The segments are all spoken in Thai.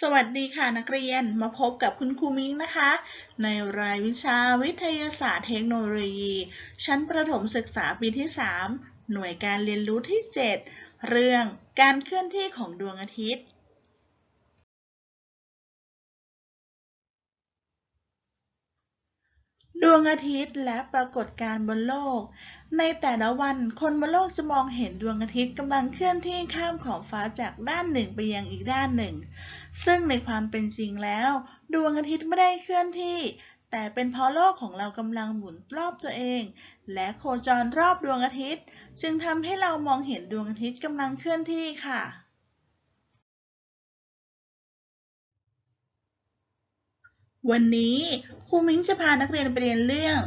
สวัสดีค่ะนักเรียนมาพบกับคุณครูมิ้งนะคะ ในรายวิชาวิทยาศาสตร์เทคโนโลยี ชั้นประถมศึกษาปีที่ 3 หน่วยการเรียนรู้ที่ 7 เรื่องการเคลื่อนที่ของดวงอาทิตย์ ดวงอาทิตย์และปรากฏการณ์บนโลก ในแต่ละวันคนบนโลกจะมองเห็นดวงอาทิตย์กำลังเคลื่อนที่ข้ามขอบฟ้าจากด้านหนึ่งไปยังอีกด้านหนึ่ง ซึ่งในความเป็นจริงแล้ว ดวงอาทิตย์ไม่ได้เคลื่อนที่ แต่เป็นเพราะโลกของเรากำลังหมุนรอบตัวเอง และโคจรรอบดวงอาทิตย์ จึงทำให้เรามองเห็นดวงอาทิตย์กำลังเคลื่อนที่ค่ะวันนี้ครูมิ้งจะพานักเรียนไปเรียนเรื่อง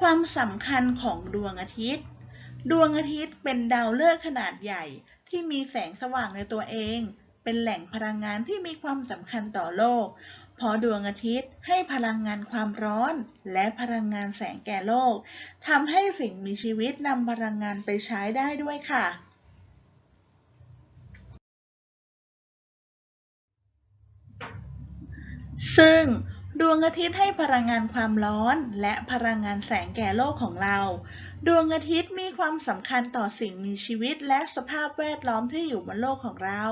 ความสำคัญของดวงอาทิตย์ ดวงอาทิตย์เป็นดาวฤกษ์ขนาดใหญ่ที่มีแสงสว่างในตัวเอง เป็นแหล่งพลังงานที่มีความสำคัญต่อโลก เพราะดวงอาทิตย์ให้พลังงานความร้อน และพลังงานแสงแก่โลกทำให้สิ่งมีชีวิตนำพลังงานไปใช้ได้ด้วยค่ะซึ่ง ดวงอาทิตย์ให้พลังงานความร้อนและพลังงานแสงแก่โลกของเรา ดวงอาทิตย์มีความสำคัญต่อสิ่งมีชีวิตและสภาพแวดล้อมที่อยู่บนโลกของเรา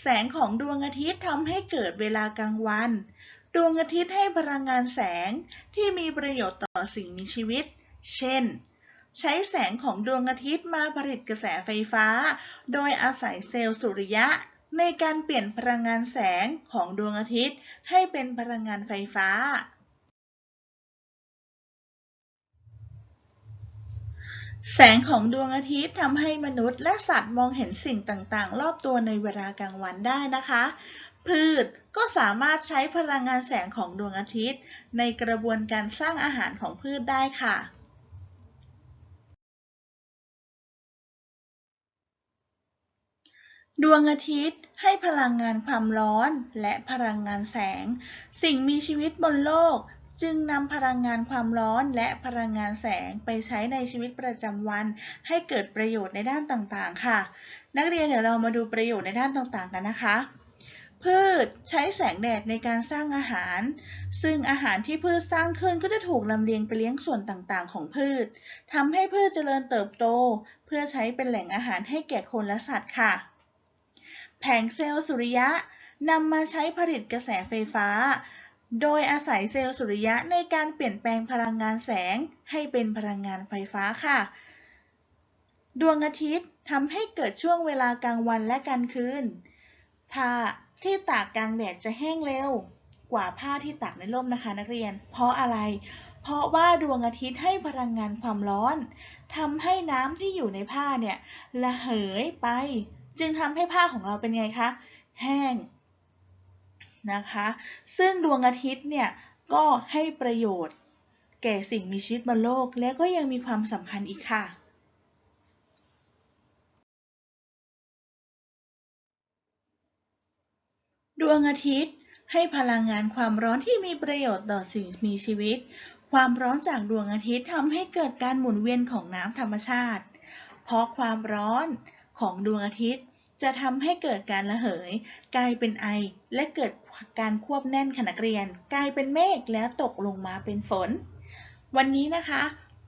แสงของดวงอาทิตย์ทำให้เกิดเวลากลางวัน ดวงอาทิตย์ให้พลังงานแสงที่มีประโยชน์ต่อสิ่งมีชีวิต เช่น ใช้แสงของดวงอาทิตย์มาผลิตกระแสไฟฟ้า โดยอาศัยเซลล์สุริยะ ในการเปลี่ยนพลังงานแสงของดวงอาทิตย์ให้เป็นพลังงานไฟฟ้า แสงของดวงอาทิตย์ทำให้มนุษย์และสัตว์มองเห็นสิ่งต่างๆ รอบตัวในเวลากลางวันได้นะคะ พืชก็สามารถใช้พลังงานแสงของดวงอาทิตย์ ในกระบวนการสร้างอาหารของพืชได้ค่ะ ดวงอาทิตย์ให้พลังงานความร้อนและพลังงานแสง สิ่งมีชีวิตบนโลกจึงนำพลังงานความร้อนและพลังงานแสงไปใช้ในชีวิตประจำวัน ให้เกิดประโยชน์ในด้านต่างๆ ค่ะ นักเรียนเดี๋ยวเรามาดูประโยชน์ในด้านต่างๆ กันนะคะ พืชใช้แสงแดดในการสร้างอาหาร ซึ่งอาหารที่พืชสร้างขึ้นก็จะถูกลำเลียงไปเลี้ยงส่วนต่างๆ ของพืชทำให้พืชเจริญเติบโต เพื่อใช้เป็นแหล่งอาหารให้แก่คนและสัตว์ค่ะ แผงเซลล์สุริยะนำมาใช้ผลิตกระแสไฟฟ้า โดยอาศัยเซลล์สุริยะในการเปลี่ยนแปลงพลังงานแสงให้เป็นพลังงานไฟฟ้าค่ะ ดวงอาทิตย์ทำให้เกิดช่วงเวลากลางวันและกลางคืน ผ้าที่ตากกลางแดดจะแห้งเร็วกว่าผ้าที่ตากในร่มนะคะนักเรียน เพราะอะไร เพราะว่าดวงอาทิตย์ให้พลังงานความร้อนทำให้น้ำที่อยู่ในผ้าเนี่ยระเหยไป จึงทำให้ผ้าของเราเป็นไงคะ แห้งนะคะ ซึ่งดวงอาทิตย์เนี่ยก็ให้ประโยชน์ แก่สิ่งมีชีวิตบนโลก และก็ยังมีความสำคัญอีกค่ะ ดวงอาทิตย์ให้พลังงานความร้อนที่มีประโยชน์ต่อสิ่งมีชีวิต ความร้อนจากดวงอาทิตย์ทำให้เกิดการหมุนเวียนของน้ำธรรมชาติ เพราะความร้อน ของดวงอาทิตย์ จะทำให้เกิดการระเหย กลายเป็นไอ และเกิดการควบแน่นขณะนักเรียน กลายเป็นเมฆแล้วตกลงมาเป็นฝน วันนี้นะคะ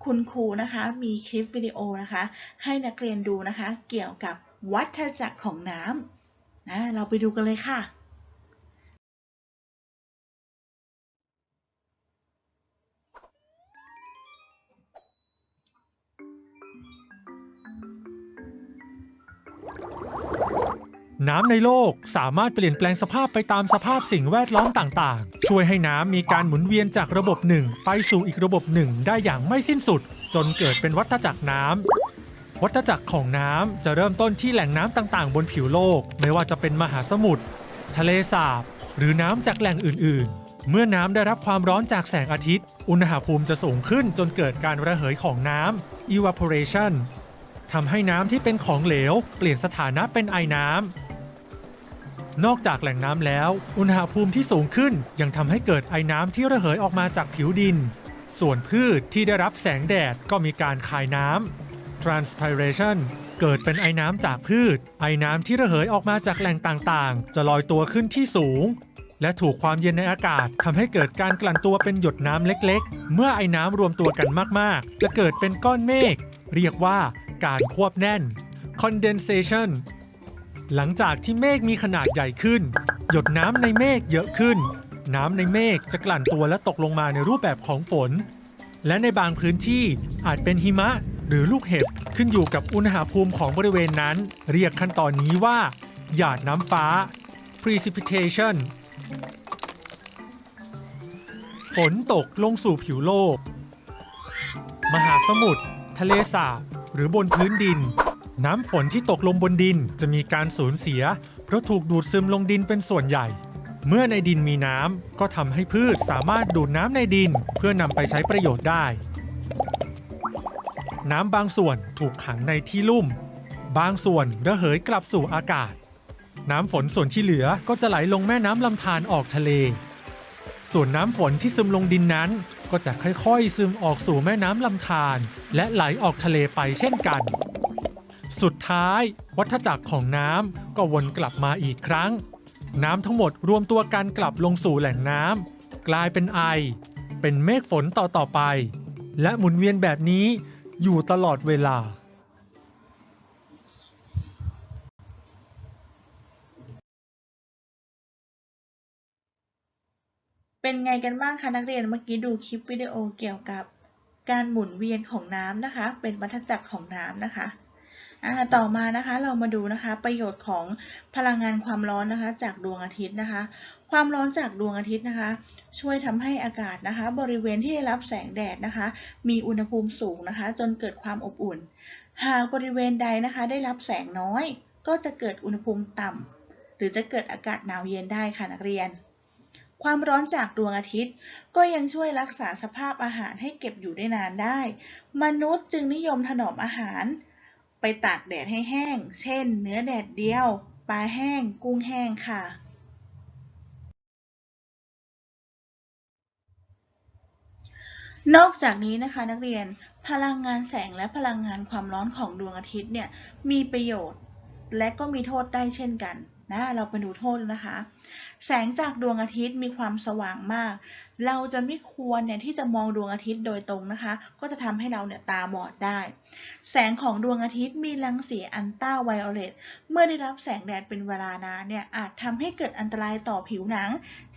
คุณครูนะคะมีคลิปวิดีโอนะคะ ให้นักเรียนดูนะคะ เกี่ยวกับวัฏจักรของน้ำนะเราไปดูกันเลยค่ะ น้ำในโลกสามารถเปลี่ยนแปลงสภาพไปตามสภาพสิ่งแวดล้อมต่างๆ ช่วยให้น้ำมีการหมุนเวียนจากระบบหนึ่งไปสู่อีกระบบหนึ่งได้อย่างไม่สิ้นสุด จนเกิดเป็นวัฏจักรน้ำวัฏจักรของน้ำจะเริ่มต้นที่แหล่งน้ำต่างๆ บนผิวโลก ไม่ว่าจะเป็นมหาสมุทรทะเลสาบ หรือน้ำจากแหล่งอื่น ๆ เมื่อน้ำได้รับความร้อนจากแสงอาทิตย์ อุณหภูมิจะสูงขึ้นจนเกิดการระเหยของน้ำ evaporation ทำให้น้ำที่เป็นของเหลว เปลี่ยนสถานะเป็นไอน้ำ นอกจากแหล่งน้ำแล้ว อุณหภูมิที่สูงขึ้นยังทำให้เกิดไอน้ำที่ระเหยออกมาจากผิวดิน ส่วนพืชที่ได้รับแสงแดดก็มีการคายน้ำ transpiration เกิดเป็นไอน้ำจากพืช ไอน้ำที่ระเหยออกมาจากแหล่งต่างๆ จะลอยตัวขึ้นที่สูง และถูกความเย็นในอากาศทำให้เกิดการกลั่นตัวเป็นหยดน้ำเล็กๆ เมื่อไอ้น้ำรวมตัวกันมากๆ จะเกิดเป็นก้อนเมฆเรียกว่าการควบแน่น condensation หลังจากที่เมฆมีขนาดใหญ่ขึ้น หยดน้ำในเมฆเยอะขึ้น น้ำในเมฆจะกลั่นตัวและตกลงมาในรูปแบบของฝน และในบางพื้นที่อาจเป็นหิมะหรือลูกเห็บขึ้นอยู่กับอุณหภูมิของบริเวณนั้น เรียกขั้นตอนนี้ว่า หยาดน้ำฟ้า precipitation ฝนตกลงสู่ผิวโลก มหาสมุทรทะเลสาบหรือบนพื้นดิน น้ำฝนที่ตกลงบนดินจะมีการสูญเสีย เพราะถูกดูดซึมลงดินเป็นส่วนใหญ่ เมื่อในดินมีน้ำก็ทำให้พืชสามารถดูดน้ำในดินเพื่อนำไปใช้ประโยชน์ได้ น้ำบางส่วนถูกขังในที่ลุ่ม บางส่วนระเหยกลับสู่อากาศ น้ำฝนส่วนที่เหลือก็จะไหลลงแม่น้ำลำธารออกทะเล ส่วนน้ำฝนที่ซึมลงดินนั้น ก็จะค่อยๆ ซึมออกสู่แม่น้ำลำธารและไหลออกทะเลไปเช่นกัน สุดท้าย วัฏจักรของน้ำก็วนกลับมาอีกครั้ง น้ำทั้งหมดรวมตัวกันกลับลงสู่แหล่งน้ำกลายเป็นไอ เป็นเมฆฝนต่อต่อไป และหมุนเวียนแบบนี้อยู่ตลอดเวลาเป็นไงกันบ้างคะนักเรียนเมื่อกี้ดูคลิปวิดีโอเกี่ยวกับ การหมุนเวียนของน้ำนะคะ เป็นวัฏจักรของน้ำนะคะ อ่าต่อมานะคะเรามาดูนะคะประโยชน์ของพลังงานความร้อนนะคะจากดวงอาทิตย์นะคะ ความร้อนจากดวงอาทิตย์นะคะ ช่วยทำให้อากาศนะคะ บริเวณที่ได้รับแสงแดดนะคะ มีอุณหภูมิสูงนะคะ จนเกิดความอบอุ่น หากบริเวณใดนะคะ ได้รับแสงน้อย ก็จะเกิดอุณหภูมิต่ำหรือจะเกิดอากาศหนาวเย็นได้ค่ะนักเรียน ความร้อนจากดวงอาทิตย์ ก็ยังช่วยรักษาสภาพอาหารให้เก็บอยู่ได้นานได้ มนุษย์จึงนิยมถนอมอาหาร ไปตากแดดให้แห้ง เช่น เนื้อแดดเดียว ปลาแห้ง กุ้งแห้งค่ะ นอกจากนี้นะคะนักเรียน พลังงานแสงและพลังงานความร้อนของดวงอาทิตย์เนี่ย มีประโยชน์และก็มีโทษได้เช่นกันนะ เราไปดูโทษนะคะ แสงจากดวงอาทิตย์มีความสว่างมาก เราจะไม่ควรเนี่ยที่จะมองดวงอาทิตย์โดยตรงนะคะ ก็จะทำให้เราเนี่ยตาบอดได้ แสงของดวงอาทิตย์มีรังสีอัลตราไวโอเลตเมื่อได้รับแสงแดดเป็นเวลานานเนี่ยอาจทำให้เกิดอันตรายต่อผิวหนัง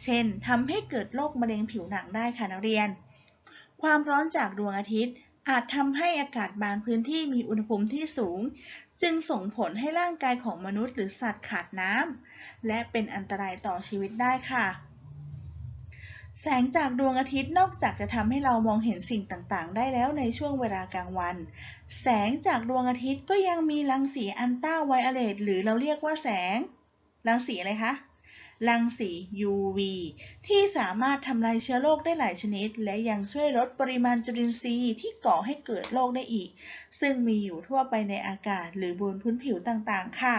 เช่นทำให้เกิดโรคมะเร็งผิวหนังได้ค่ะนักเรียน ความร้อนจากดวงอาทิตย์อาจทำให้อากาศบางพื้นที่มีอุณหภูมิที่สูง จึงส่งผลให้ร่างกายของมนุษย์หรือสัตว์ขาดน้ำและเป็นอันตรายต่อชีวิตได้ค่ะ แสงจากดวงอาทิตย์นอกจากจะทำให้เรามองเห็นสิ่งต่างๆ ได้แล้วในช่วงเวลากลางวัน แสงจากดวงอาทิตย์ก็ยังมีรังสีอัลตราไวโอเลตหรือเราเรียกว่าแสง รังสีอะไรคะ รังสี UV ที่สามารถทำลายเชื้อโรคได้หลายชนิด และยังช่วยลดปริมาณจุลินทรีย์ที่ก่อให้เกิดโรคได้อีก ซึ่งมีอยู่ทั่วไปในอากาศหรือบนพื้นผิวต่างๆ ค่ะ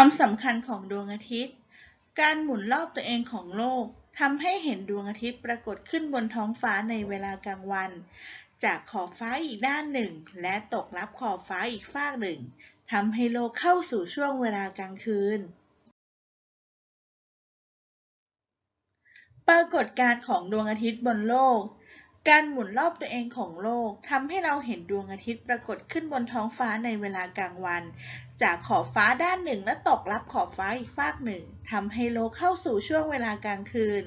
ความสำคัญของดวงอาทิตย์ การหมุนรอบตัวเองของโลกทำให้เห็นดวงอาทิตย์ปรากฏขึ้นบนท้องฟ้าในเวลากลางวัน จากขอบฟ้าอีกด้านหนึ่ง และตกรับขอบฟ้าอีกฝากหนึ่งทำให้โลกเข้าสู่ช่วงเวลากลางคืน ปรากฏการณ์ของดวงอาทิตย์บนโลก การหมุนรอบตัวเองของโลกทำให้เราเห็นดวงอาทิตย์ปรากฏขึ้นบนท้องฟ้าในเวลากลางวัน จากขอบฟ้าด้านหนึ่งและตกรับขอบฟ้าอีกฝากหนึ่งทำให้โลกเข้าสู่ช่วงเวลากลางคืน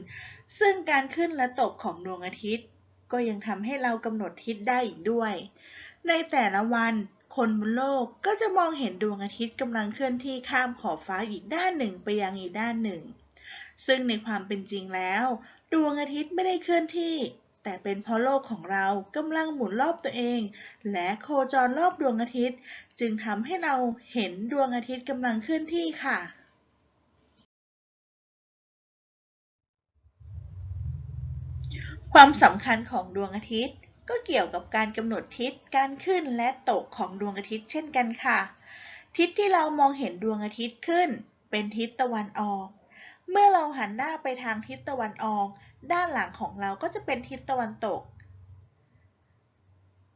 ซึ่งการขึ้นและตกของดวงอาทิตย์ ก็ยังทำให้เรากำหนดทิศได้อีกด้วย ในแต่ละวันคนบนโลกก็จะมองเห็นดวงอาทิตย์กำลังเคลื่อนที่ข้ามขอบฟ้าอีกด้านหนึ่งไปยังอีกด้านหนึ่ง ซึ่งในความเป็นจริงแล้ว ดวงอาทิตย์ไม่ได้เคลื่อนที่ แต่เป็นเพราะโลกของเรากำลังหมุนรอบตัวเอง และโคจรรอบดวงอาทิตย์ จึงทำให้เราเห็นดวงอาทิตย์กำลังเคลื่อนที่ค่ะ ความสำคัญของดวงอาทิตย์ ก็เกี่ยวกับการกำหนดทิศการขึ้นและตกของดวงอาทิตย์เช่นกันค่ะ ทิศที่เรามองเห็นดวงอาทิตย์ขึ้น เป็นทิศตะวันออก เมื่อเราหันหน้าไปทางทิศตะวันออก ด้านหลังของเราก็จะเป็นทิศตะวันตก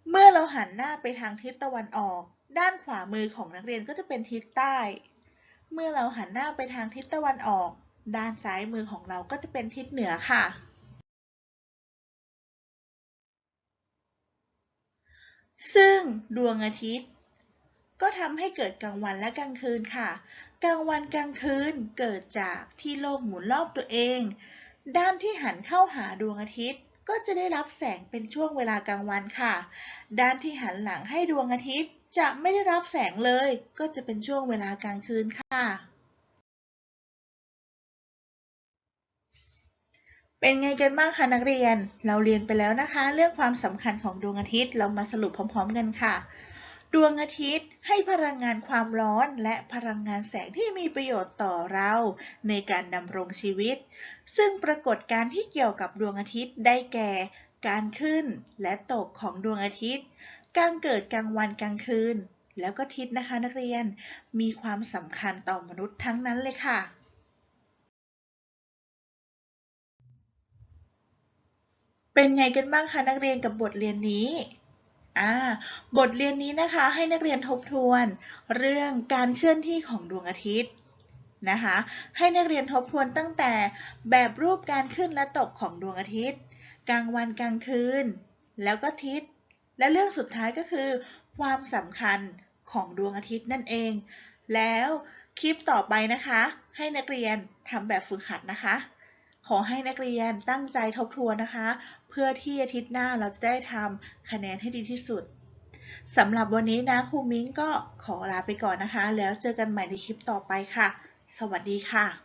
เมื่อเราหันหน้าไปทางทิศตะวันออก ด้านขวามือของนักเรียนก็จะเป็นทิศใต้ เมื่อเราหันหน้าไปทางทิศตะวันออก ด้านซ้ายมือของเราก็จะเป็นทิศเหนือค่ะ ซึ่งดวงอาทิตย์ก็ทำให้เกิดกลางวันและกลางคืนค่ะ กลางวันกลางคืนเกิดจากที่โลกหมุนรอบตัวเอง ด้านที่หันเข้าหาดวงอาทิตย์ก็จะได้รับแสงเป็นช่วงเวลากลางวันค่ะ ด้านที่หันหลังให้ดวงอาทิตย์จะไม่ได้รับแสงเลย ก็จะเป็นช่วงเวลากลางคืนค่ะ เป็นไงกันบ้างคะนักเรียน เราเรียนไปแล้วนะคะ เรื่องความสำคัญของดวงอาทิตย์ เรามาสรุปพร้อม ๆ กันค่ะ ดวงอาทิตย์ให้พลังงานความร้อนและพลังงานแสงที่มีประโยชน์ต่อเราในการดำรงชีวิต ซึ่งปรากฏการที่เกี่ยวกับดวงอาทิตย์ได้แก่ การขึ้นและตกของดวงอาทิตย์ การเกิดกลางวันกลางคืน แล้วก็ทิศนะคะนักเรียน มีความสำคัญต่อมนุษย์ทั้งนั้นเลยค่ะเป็นไงกันบ้างคะนักเรียนกับบทเรียนนี้ อ่าบทเรียนนี้นะคะให้นักเรียนทบทวน เรื่องการเคลื่อนที่ของดวงอาทิตย์นะคะให้นักเรียนทบทวนตั้งแต่แบบรูปการขึ้นและตกของดวงอาทิตย์ กลางวันกลางคืน แล้วก็ทิศ และเรื่องสุดท้ายก็คือ ความสำคัญของดวงอาทิตย์นั่นเอง แล้วคลิปต่อไปนะคะ ให้นักเรียนทำแบบฝึกหัดนะคะ ขอให้นักเรียนตั้งใจทบทวนนะคะ เพื่อที่อาทิตย์หน้าเราจะได้ทำคะแนนให้ดีที่สุดสำหรับวันนี้นะครูมิ้งก็ขอลาไปก่อนนะคะ แล้วเจอกันใหม่ในคลิปต่อไปค่ะ สวัสดีค่ะ